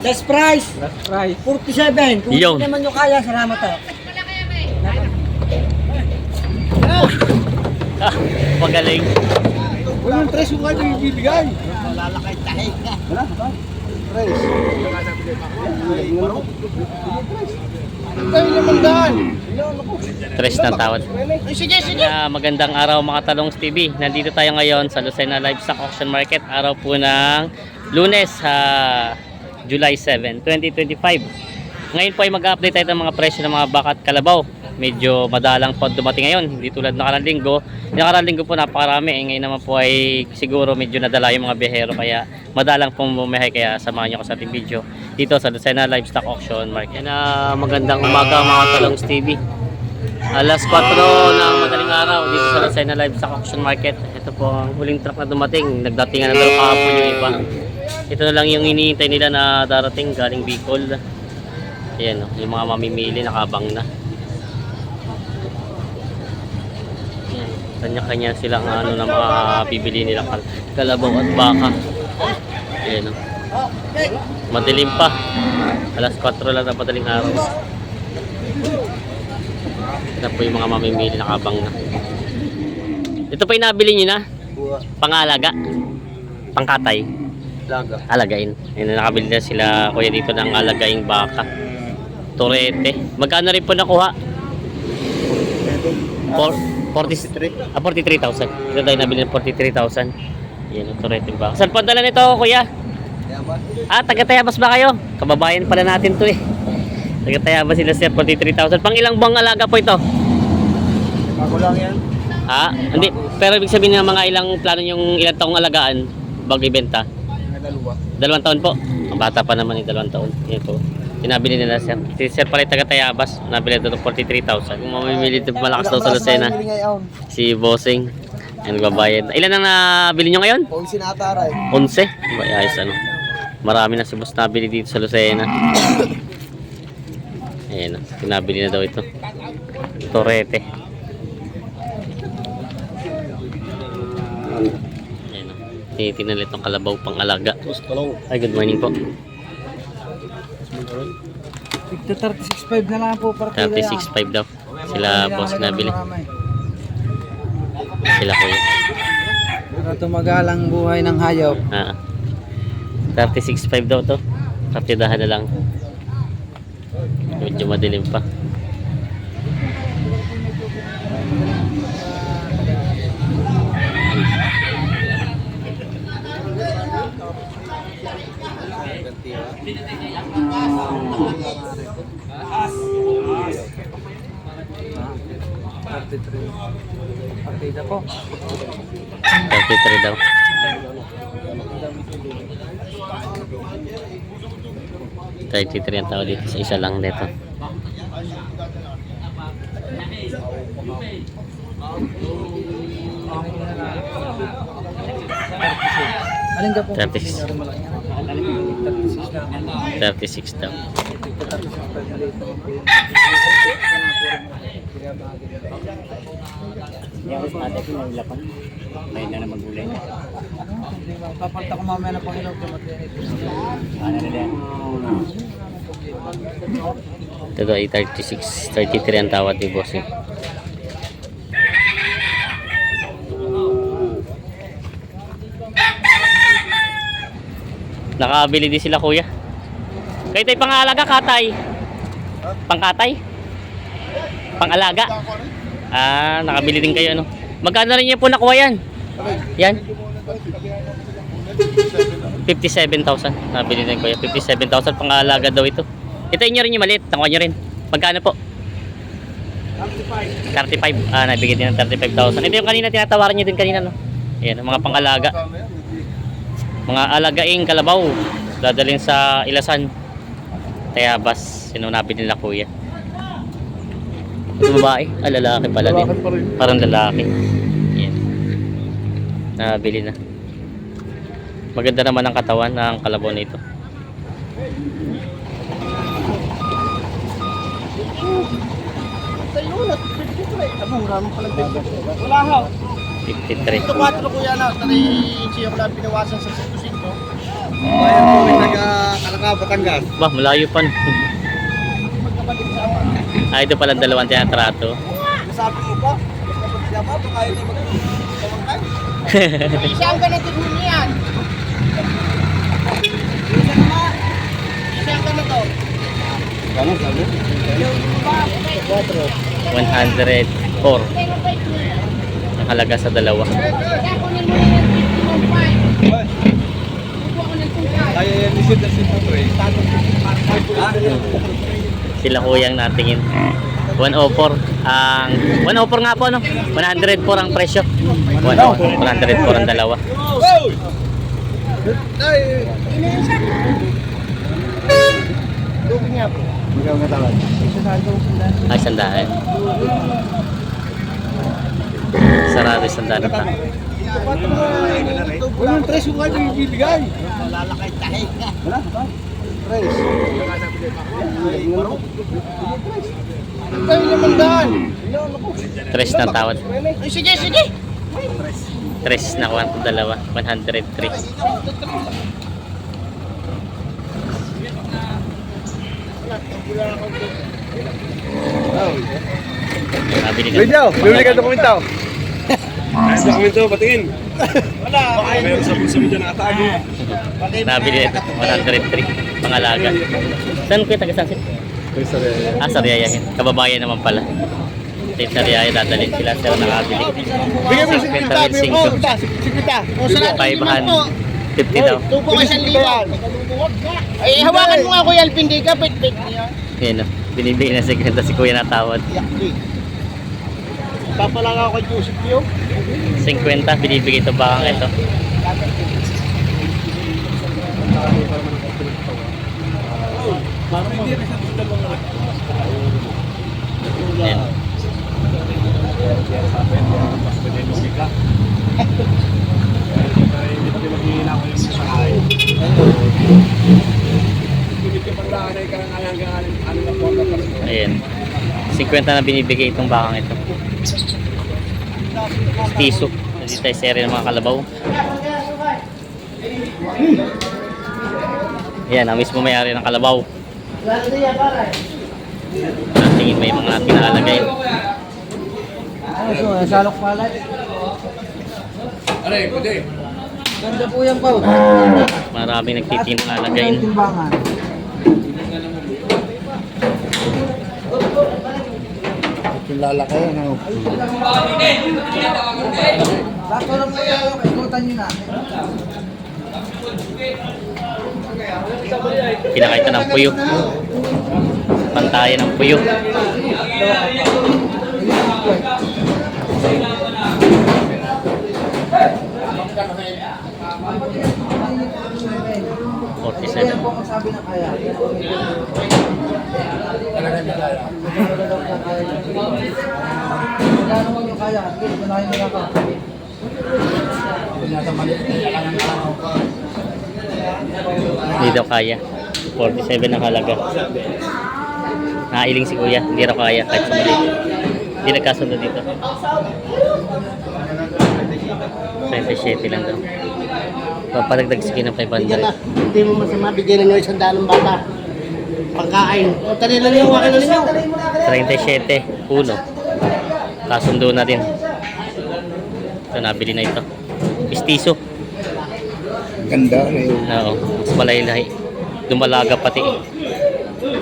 Last price, Last price. 47. Kung Yo. hindi naman nyo kaya, salamat ah. Ah, magaling. Walang tres yung kayo ibibigay. Malalakay ka. Wala, ba? Tres. Tayo naman daan. Tres na tawad. Ay, sige, sige. Ah, magandang araw mga Talongs TV. Nandito tayo ngayon sa Lucena Livestock Auction Market. Araw po ng Lunes, ah, July 7, 2025. Ngayon po ay mag-update tayo ng mga presyo ng mga bakat kalabaw. Medyo madalang po dumating ngayon, hindi tulad ng nakarang linggo. Nakarang linggo po napakarami, eh, ngayon naman po ay siguro medyo nadala yung mga bihero kaya madalang pong bumiyahe kaya samahan niyo ko sa ating video dito sa Lucena Livestock Auction Market. Yan, ah, magandang umaga mga Talongs TV. Alas 4 ng madaling araw dito sa Lucena Livestock Auction Market. Ito po ang huling truck na dumating. Nagdatingan na daw kahapon yung iba. Ito na lang yung hinihintay nila na darating galing Bicol. Ayan, oh, yung mga mamimili nakabang na. Kanya-kanya silang ano na mga bibili nilang kal- kalabaw at baka. Ayan, oh. Madilim pa. Alas 4 lang na madaling araw. Ito po yung mga mamimili nakabang na. Ito pa yung nabili nyo na? Pangalaga? Pangkatay? Laga. Alagain. Ayun, nakabili na sila kuya dito ng alagaing baka. Torete. Magkano rin po nakuha? For, 40, ah, 43,000. Ito tayo nabili ng 43,000. Yan, yung torete baka. Saan po dala nito, kuya? Ah, taga Tayabas ba kayo? Kababayan pala natin to eh. Taga Tayabas sila sir, 43,000. Pang ilang buwang alaga po ito? Bago lang yan. Ha? Hindi, pero ibig sabihin ng mga ilang plano yung ilang taong alagaan bago ibenta? Dalawa. Dalawang taon po. Ang bata pa naman yung dalawang taon. Yan po. Pinabili nila sir. Si sir pala taga Tayabas. Nabili ito ng 43,000. Kung mamimili ito malakas daw sa Lucena. Si Bossing. Yan nagbabayad. Ilan ang nabili nyo ngayon? Kung sinataray. 11? Ba, ayos ano. Marami na si Boss nabili dito sa Lucena. Ayan o. Pinabili na daw ito. Torete. O. Tinitingnan nila itong kalabaw pang alaga. Ay, good morning po. Tigta 36.5 na lang po para 36.5 daw. Sila boss nabili. Sila kuya. Para tumagalang buhay ng hayop. Ah. 36.5 daw to. Partidahan na lang. Medyo madilim pa. Partida po. 33 daw. 33 ang tao dito sa isa lang dito. Alin ka po? 36. 36 daw. May na naman gulay. Papalta ko mamaya na Panginoon kung Ano na yan? Ito ay 36, 33 ang tawad ni boss eh. Nakabili din sila kuya. Kayo tayo pangalaga katay. Pangkatay? Pangalaga? Ah, nakabili din kayo ano. Magkano rin niyo po nakuha yan? Yan? 57,000. Nabili din kuya. 57,000 pangalaga daw ito. Ito inyo rin yung maliit. Nakuha nyo rin. Magkano po? 35. Ah, nabigyan din ng 35,000. Ito yung kanina tinatawaran nyo din kanina, no? Ayan, mga pangalaga. Mga alagaing kalabaw. Dadalhin sa ilasan. Tayabas. Sinunapin nila kuya. Ito babae. Ah, lalaki pala din. Lalaki pa rin. Parang lalaki. Ayan. Nabili na. Maganda naman ang katawan ng kalabaw nito. Wala ha. 53. Ito 4 kuya na. Tari siya ko lang pinawasan sa 5. Bayan po may taga Kalaka, Batangas. Ba, malayo pa. Ah, ito pala dalawang tinatrato. Sabi mo ba? Siya ba? Baka hindi magkakawang tayo. Isang ganito mo niyan. Isang ganito. Ano sabi? 104 ang halaga sa dalawa. Kaya yan, isid na sin po eh. Sila kuyang natingin. 104 ang 104 nga po no 104 ang presyo 104 ang dalawa Ay! Nga sandaan sarado sandaan Walang tres yung kayo bibigay. Malalakay tahi ka. Wala ba? Tres. Tayo naman daan. tres na tawad Ay, sige, sige. tres na kuha dalawa 103 nabili ka Video, bibili ka dokumento. Ay, dokumento, patingin. Wala. Meron sa bulsa mo dyan nakatago. nabili ito 103 pangalaga saan ko yung taga saan Ah, Sariayahin. Kababayan naman pala. Sa Sariaya, dadalhin sila. Pero nakabili. Mo with bigyan mo. cinco. Kita, si Kita. O, sarado yung limang po. 550 daw. Tupo ka siyang liwan. Ay, hawakan mo nga Kuya Alvin, di ka, bit-bit niya. Yan o. Binibigyan na si Kwenta si Kuya natawad. Yakli. Papalang ako kay Joseph yun. 50, binibigay ito bakang ito. Yan. Ayan. 50 na binibigay itong bakang ito. Tiso. Hindi tayo seri ng mga kalabaw. Ayan, ang mismo may-ari ng kalabaw. Tingin may mga pinaalagay. Ano so, salok palay. Aray, pwede. Ganda po yan pa. Maraming nagtitinalagay. Timbangan. Yung lalaki yan, ano? Sakto lang yan, ikutan nyo na. Pinakita ng puyo. Pantayan ng puyo. Kaya po ang sabi na kaya. Kaya naman yung kaya. Sige, gunahin mo na ka. Hindi daw kaya. 47 ang halaga. Nailing si kuya. Hindi raw kaya kahit sa mali. Hindi nagkasundo dito. 27 lang daw. Papadagdag sige ng Bigyan na. 500. Hindi mo masama, bigyan na nyo isang dalang bata. Pagkain. O, tali lang yung wakin na ninyo. 37. Uno. Kasundo na din. Ito, nabili na ito. Pistiso. Ganda na yun. Oo, mas malaylahi. Dumalaga pati.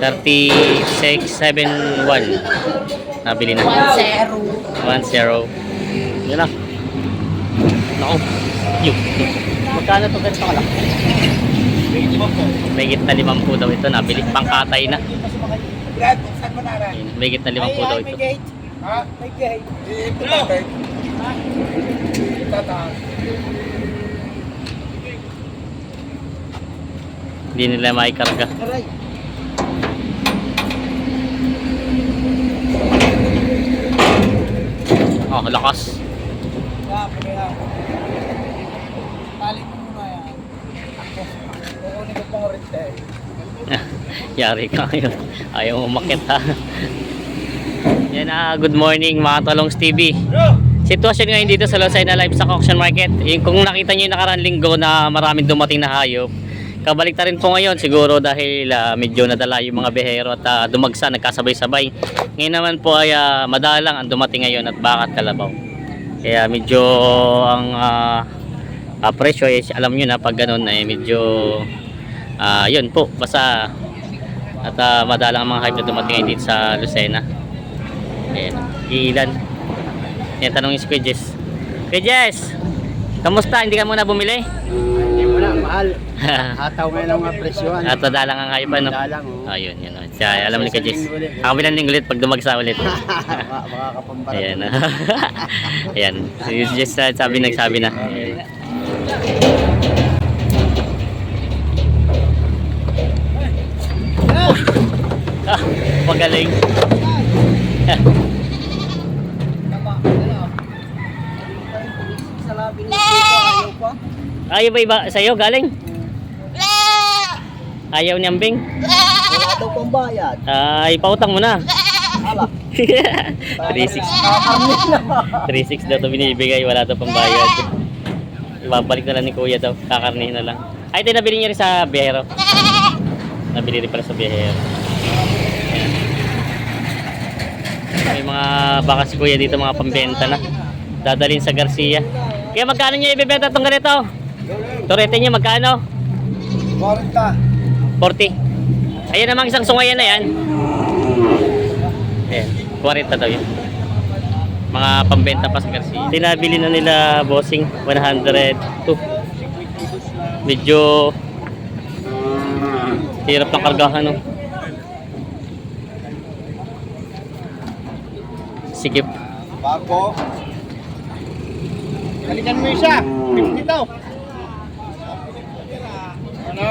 3671. Nabili na. 1-0. 1-0. Yan na. Naku. Yun. Magkano to ganito ka lang? May na limang po daw ito. Nabili. Pangkatay na. Ayun, May na limang po daw ito. Ha? May gate. Tataas. Hindi nila maikarga. Aray. Oh, lakas. Tali mo muna yan. Kukunin ko pang rite. Yari ka ngayon. Ayaw mo umakit ha. Yan na, good morning mga Talongs TV. Sitwasyon ngayon dito sa Lucena Livestock Auction Market. Yung, kung nakita nyo yung nakaraan linggo na maraming dumating na hayop, kabalik rin po ngayon siguro dahil ah, medyo nadala yung mga behero at ah, dumagsa, nagkasabay-sabay. Ngayon naman po ay ah, madalang ang dumating ngayon at bakat kalabaw. Kaya medyo ang ah, ah, presyo eh, alam nyo na pag ganun eh, medyo ah, yun po, basta at ah, madalang ang mga hype na dumating ngayon dito sa Lucena. Ayan, ilan. Yan, tanongin si Kuya Jess. Kuya Jess, kamusta? Hindi ka muna bumili? Hindi mo na, mahal. Hataw ngayon ang mga presyohan. At madalang ang hype ano? Oh. Ayun, yun. oh. Kaya alam ni Kuya Jess. Ako bilang ulit pag dumagsa ulit. Baka baka kapambara. Ayan. Ayan. Si Jess uh, sabi nagsabi na. Ayan. Magaling. Ayaw ba iba sa'yo galing? Ayaw ni Ambing? Wala daw pang bayad. Ay, pautang mo na. Ala. 3.6 3.6 daw ito binibigay, wala daw pang bayad. Ibabalik na lang ni Kuya daw, kakarnihin na lang. Ay, ito nabili niya rin sa biyahero. Nabili rin pala sa biyahero. Ayan. May mga baka si Kuya dito, mga pambenta na. Dadalhin sa Garcia. Kaya magkano niya ibebenta itong ganito? Torete niya magkano? 40. 40. Ayan namang isang sungayan na yan. Ayan, 40 daw yun. Mga pambenta pa sa Garcia. Tinabili na nila bossing 102. Medyo hirap ng kargahan no. Sikip. Bago. Balikan mo. 50 daw. Ano?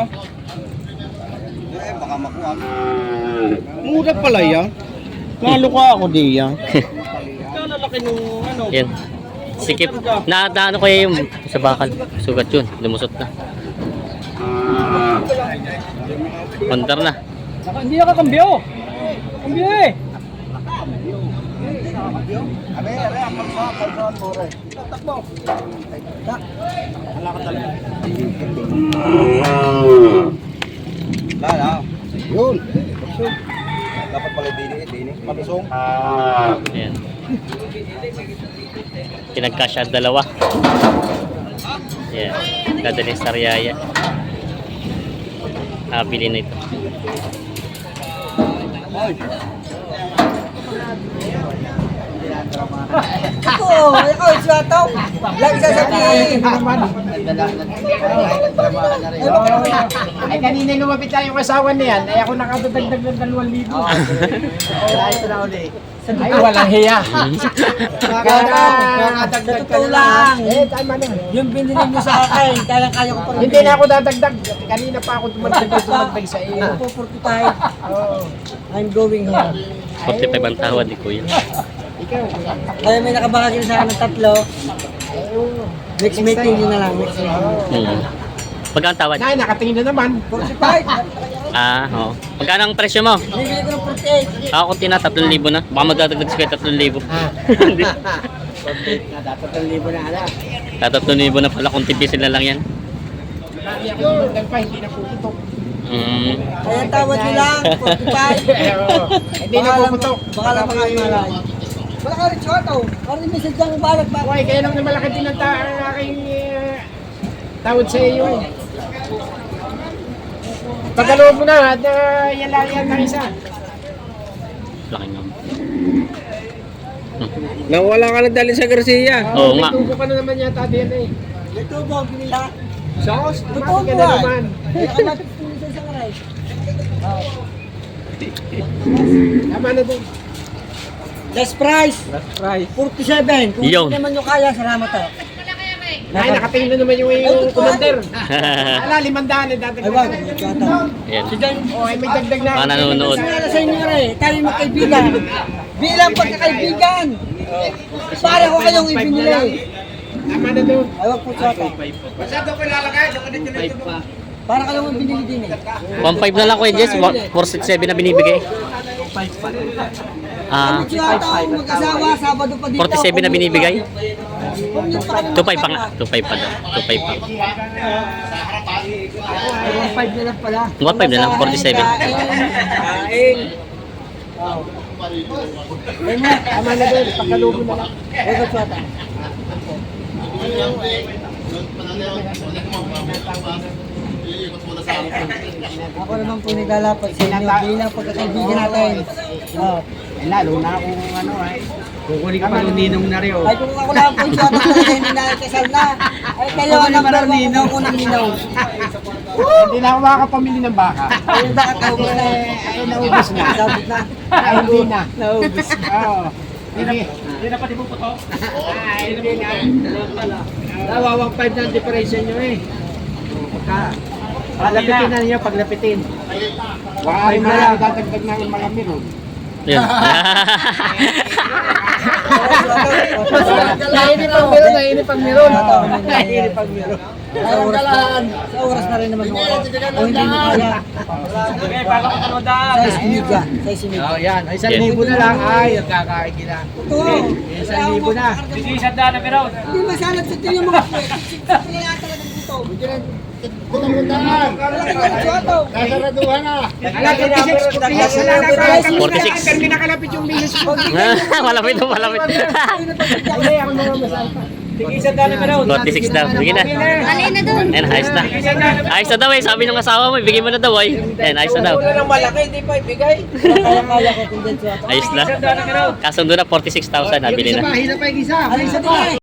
Eh, baka makuha. Mura pala yan. Naluka ako di yan. Ikaw na laki nung ano. Yan. Sikip. Na, na ano kaya yung sa bakal. Sugat yun. Lumusot na. Pandar na. Saka hindi nakakambyo. Kambyo eh. Abe, abe, kalsa, kalsa mo re. Takbo. Tak. Wala ka talaga. Lala. Yun. Dapat pala dini, dini. Matusong. Ayan. Pinagkasya ang dalawa. Ayan. Dadalhin sa Riyaya. Nabili na ito. Ako, ikaw, iswataw. Lagi sasabihin. Ay, kanina lumapit tayo yung asawa na yan. Ay, ako nakadadagdag ng 2,000. Ay, ito na uli. Ay, walang hiya. Nakadagdag ka lang. Eh, tama na. Yung binili mo sa akin, kaya kaya ko pa rin. Hindi na ako dadagdag. Kanina pa ako tumagdag tumagdag sa iyo. Ako, 45. I'm going home. 45 ang tawad ni Kuya. Ikaw, Kaya may nakabakagin sa akin ng tatlo. Next meeting yun na lang, next meeting. Hmm. Magkano ang tawad? Nay, nakatingin na naman. 45. Ah, oo. Magkano ang presyo mo? Bibili ko ng 48. Ako tina 3,000 na. Baka magdadagdag sa 3,000. Ah. Hindi. Nadapat ang libo na ala. Tatatlo na pala kung tipisin na lang yan. Lagi ako tumagdag pa, hindi na puputok. Mm. Kaya tawad nyo lang, 45. Hindi na puputok. Baka lang mga imalay. Wala ka rin siya ito. Parang yung message lang balag ba? Uy, kaya lang na malaki din ang ta- ang aking eh, tawad sa iyo. eh. Pagkalo mo na, at uh, yan lang yan na isa. Laki nga. Nawala ka na dali sa Garcia. Oo nga. Tubo ka na naman yata din eh. Ba ang binila? Sos, Totoo tumati ka na ah. naman. Sa. Tama na din. Last price, Last price. 47. Kung Yun. hindi naman nyo kaya, salamat ah. Ay, nakatingin na naman yung, yung commander. Ala, limandaan eh, dati Ay, wag. Si Dan, Oh, ay may dagdag na. Mga nanonood. Sinala sa inyo rin, tayo magkaibigan. Bilang pagkakaibigan. Para ko kayong ibinili. Tama na doon. Ay, wag po siya ito. Para kayong ibinili din eh. 1.5 na lang Kuya Jess. 467 na binibigay. Ah, Kami siya ito, mag-asawa, Sabado pa dito. 47 na binibigay. Huwag niyo pa kami 2.5 pa nga. magtaka. 2.5 pa daw. 2.5 pa. 5 na lang pala. 1.5 na lang, 47. Kain. Nga, tama na doon. Pagkalubo na lang. Huwag ka tsata. Ako naman po nilalapat sa inyo bilang pagkakaibigan natin. Oh. Eh, lalo na kung ano eh. Kukunin ka pa nung ninong na rin. oh. Ay kung ako lang po yung tsata talaga hindi na kasal na. Ay kayo ang number one kung ako nang ninaw. Hindi na ako makakapamili ng baka. Ayun ba kaubos na? Ay, naubos na. Sabot na. Ay, hindi na. Naubos. Oo. Hindi. Na pati po to. Ay, hindi na. Nawawang 5 na ang differential nyo eh. Pagka, paglapitin na niyo, paglapitin. Baka rin na lang, dadagdag na yung mga minun. Yun. Nainip ang meron, nainip ang meron. Nainip ang meron. Sa oras na, sa oras na rin naman ako. O hindi mo kaya. Sa ismiga. Sa ismiga. Oh, yan. Isang libo na lang. Ay, nagkakain kita. Totoo. Isang libo na. Hindi masalat sa tingin mo. Kaya talaga dito. Malaki na ang tsota. Kasaraduhan na. Ala, 46. 46 na lang. 46. Kami nakalapit yung na, malapit. Hindi, ako na masaya. 46 daw. Sige na. Alay na doon. Ayan, ayos na. Ayos eh. Sabi ng asawa mo, ibigay mo na daw eh. Ayan, ayos na daw. Malaki, hindi pa ibigay. Ayos na. Kasundo na 46,000, nabili na. Isa pa, hila pa isa. Tingin?